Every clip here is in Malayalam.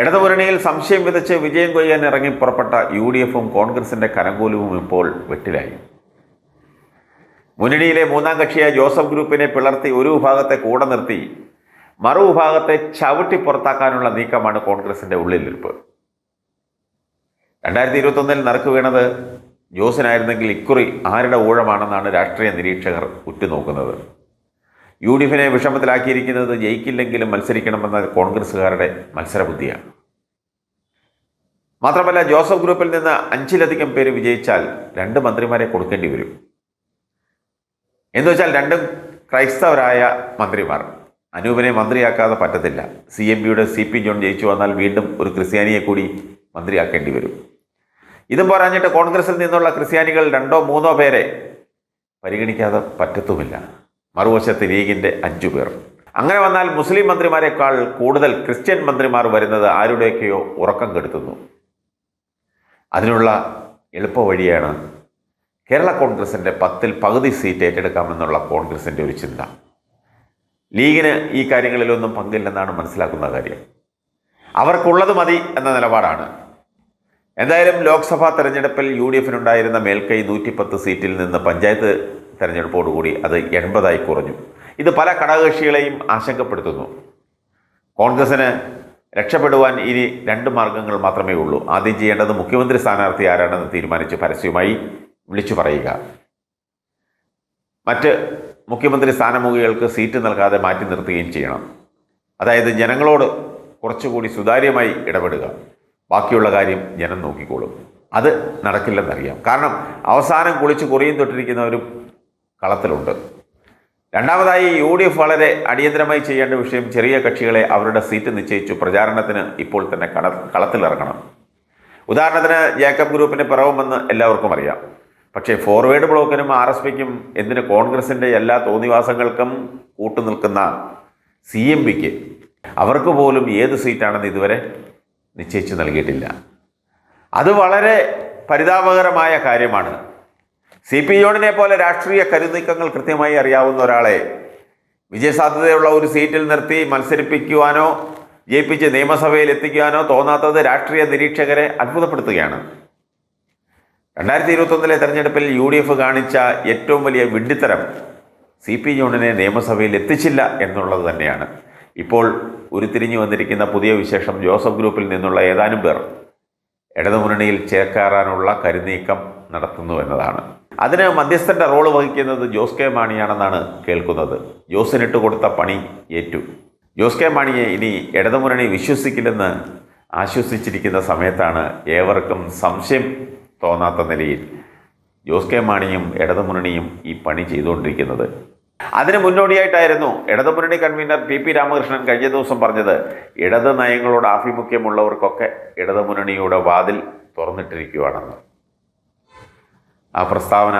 ഇടതുമുന്നണിയിൽ സംശയം വിതച്ച് വിജയം കൊയ്യാൻ ഇറങ്ങി പുറപ്പെട്ട യു ഡി എഫും കോൺഗ്രസിന്റെ കനകൂലവും ഇപ്പോൾ വെട്ടിലായി. മുന്നണിയിലെ മൂന്നാം കക്ഷിയായ ജോസഫ് ഗ്രൂപ്പിനെ പിളർത്തി ഒരു വിഭാഗത്തെ കൂടെ നിർത്തി മറുവിഭാഗത്തെ ചവിട്ടി പുറത്താക്കാനുള്ള നീക്കമാണ് കോൺഗ്രസിന്റെ ഉള്ളിലിരിപ്പ്. രണ്ടായിരത്തി ഇരുപത്തൊന്നിൽ നറുക്ക് വീണത് ജോസിനായിരുന്നെങ്കിൽ ഇക്കുറി ആരുടെ ഊഴമാണെന്നാണ് രാഷ്ട്രീയ നിരീക്ഷകർ ഉറ്റുനോക്കുന്നത്. യു ഡി എഫിനെ വിഷമത്തിലാക്കിയിരിക്കുന്നത് ജയിക്കില്ലെങ്കിലും മത്സരിക്കണമെന്ന കോൺഗ്രസ്സുകാരുടെ മത്സരബുദ്ധിയാണ്. മാത്രമല്ല ജോസഫ് ഗ്രൂപ്പിൽ നിന്ന് അഞ്ചിലധികം പേര് വിജയിച്ചാൽ രണ്ട് മന്ത്രിമാരെ കൊടുക്കേണ്ടി വരും. എന്ന് വെച്ചാൽ രണ്ടും ക്രൈസ്തവരായ മന്ത്രിമാർ. അനൂപിനെ മന്ത്രിയാക്കാതെ പറ്റത്തില്ല. സി എം പിയുടെ സി പി ജോൺ ജയിച്ചു വന്നാൽ വീണ്ടും ഒരു ക്രിസ്ത്യാനിയെ കൂടി മന്ത്രിയാക്കേണ്ടി വരും. ഇതും പറഞ്ഞിട്ട് കോൺഗ്രസിൽ നിന്നുള്ള ക്രിസ്ത്യാനികൾ രണ്ടോ മൂന്നോ പേരെ പരിഗണിക്കാതെ പറ്റത്തുമില്ല. മറുവശത്ത് ലീഗിന്റെ അഞ്ചു പേർ. അങ്ങനെ വന്നാൽ മുസ്ലിം മന്ത്രിമാരെക്കാൾ കൂടുതൽ ക്രിസ്ത്യൻ മന്ത്രിമാർ വരുന്നത് ആരുടെയൊക്കെയോ ഉറക്കം കെടുത്തുന്നു. അതിനുള്ള എളുപ്പവഴിയാണ് കേരള കോൺഗ്രസിന്റെ പത്തിൽ പകുതി സീറ്റ് ഏറ്റെടുക്കാമെന്നുള്ള കോൺഗ്രസിന്റെ ഒരു ചിന്ത. ലീഗിന് ഈ കാര്യങ്ങളിലൊന്നും പങ്കില്ലെന്നാണ് മനസ്സിലാക്കുന്ന കാര്യം. അവർക്കുള്ളത് മതി എന്ന നിലപാടാണ്. എന്തായാലും ലോക്സഭാ തെരഞ്ഞെടുപ്പിൽ യു ഡി എഫിനുണ്ടായിരുന്ന മേൽക്കൈ നൂറ്റിപ്പത്ത് സീറ്റിൽ നിന്ന് പഞ്ചായത്ത് തെരഞ്ഞെടുപ്പോടുകൂടി അത് എൺപതായി കുറഞ്ഞു. ഇത് പല ഘടകകക്ഷികളെയും ആശങ്കപ്പെടുത്തുന്നു. കോൺഗ്രസിന് രക്ഷപ്പെടുവാൻ ഇനി രണ്ട് മാർഗങ്ങൾ മാത്രമേ ഉള്ളൂ. ആദ്യം ചെയ്യേണ്ടത് മുഖ്യമന്ത്രി സ്ഥാനാർത്ഥി ആരാണെന്ന് തീരുമാനിച്ച് പരസ്യമായി വിളിച്ചു പറയുക. മറ്റ് മുഖ്യമന്ത്രി സ്ഥാനമുഖികൾക്ക് സീറ്റ് നൽകാതെ മാറ്റി നിർത്തുകയും ചെയ്യണം. അതായത് ജനങ്ങളോട് കുറച്ചുകൂടി സുതാര്യമായി ഇടപെടുക. ബാക്കിയുള്ള കാര്യം ജനം നോക്കിക്കോളും. അത് നടക്കില്ലെന്നറിയാം. കാരണം അവസാനം കുളിച്ച് കുറിയും തൊട്ടിരിക്കുന്നവരും കളത്തിലുണ്ട്. രണ്ടാമതായി യു ഡി എഫ് വളരെ അടിയന്തരമായി ചെയ്യേണ്ട വിഷയം ചെറിയ കക്ഷികളെ അവരുടെ സീറ്റ് നിശ്ചയിച്ചു. പ്രചാരണത്തിന് ഇപ്പോൾ തന്നെ കള കളത്തിലിറങ്ങണം. ഉദാഹരണത്തിന് ജേക്കബ് ഗ്രൂപ്പിന് പിറവുമെന്ന് എല്ലാവർക്കും അറിയാം. പക്ഷേ ഫോർവേഡ് ബ്ലോക്കിനും ആർ എസ് പിക്കും എന്തിന് കോൺഗ്രസിന്റെ എല്ലാ തോന്നിവാസങ്ങൾക്കും കൂട്ടുനിൽക്കുന്ന സി എം പിക്ക് അവർക്ക് പോലും ഏത് സീറ്റാണെന്ന് ഇതുവരെ നിശ്ചയിച്ച് നൽകിയിട്ടില്ല. അത് വളരെ പരിതാപകരമായ കാര്യമാണ്. സി പി ജോണിനെ പോലെ രാഷ്ട്രീയ കരുനീക്കങ്ങൾ കൃത്യമായി അറിയാവുന്ന ഒരാളെ വിജയസാധ്യതയുള്ള ഒരു സീറ്റിൽ നിർത്തി മത്സരിപ്പിക്കുവാനോ ജയിപ്പിച്ച് നിയമസഭയിൽ എത്തിക്കുവാനോ തോന്നാത്തത് രാഷ്ട്രീയ നിരീക്ഷകരെ അത്ഭുതപ്പെടുത്തുകയാണ്. രണ്ടായിരത്തി ഇരുപത്തൊന്നിലെ തെരഞ്ഞെടുപ്പിൽ യു ഡി എഫ് കാണിച്ച ഏറ്റവും വലിയ വിഡ്ഢിത്തരം സി പി ജോണിനെ നിയമസഭയിൽ എത്തിച്ചില്ല എന്നുള്ളത് തന്നെയാണ്. ഇപ്പോൾ ഉരുത്തിരിഞ്ഞു വന്നിരിക്കുന്ന പുതിയ വിശേഷം ജോസഫ് ഗ്രൂപ്പിൽ നിന്നുള്ള ഏതാനും പേർ ഇടതുമുന്നണിയിൽ ചേക്കേറാനുള്ള കരുനീക്കം നടത്തുന്നു എന്നതാണ്. അതിന് മധ്യസ്ഥന്റെ റോൾ വഹിക്കുന്നത് ജോസ് കെ മാണിയാണെന്നാണ് കേൾക്കുന്നത്. ജോസിനിട്ട് കൊടുത്ത പണി ഏറ്റു. ജോസ് കെ മാണിയെ ഇനി ഇടതുമുന്നണി വിശ്വസിക്കില്ലെന്ന് ആശ്വസിച്ചിരിക്കുന്ന സമയത്താണ് ഏവർക്കും സംശയം തോന്നാത്ത നിലയിൽ ജോസ് കെ മാണിയും ഇടതുമുന്നണിയും ഈ പണി ചെയ്തുകൊണ്ടിരിക്കുന്നത്. അതിന് മുന്നോടിയായിട്ടായിരുന്നു ഇടതുമുന്നണി കൺവീനർ പി പി രാമകൃഷ്ണൻ കഴിഞ്ഞ ദിവസം പറഞ്ഞത് ഇടത് നയങ്ങളോട് ആഭിമുഖ്യമുള്ളവർക്കൊക്കെ ഇടതുമുന്നണിയുടെ വാതിൽ തുറന്നിട്ടിരിക്കുകയാണെന്ന് ആ പ്രസ്താവന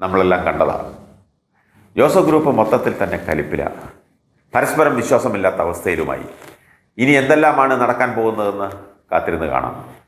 നമ്മളെല്ലാം കണ്ടതാണ് ജോസഫ് ഗ്രൂപ്പ് മൊത്തത്തിൽ തന്നെ കലിപ്പില. പരസ്പരം വിശ്വാസമില്ലാത്ത അവസ്ഥയിലുമായി. ഇനി എന്തെല്ലാമാണ് നടക്കാൻ പോകുന്നതെന്ന് കാത്തിരുന്ന് കാണാം.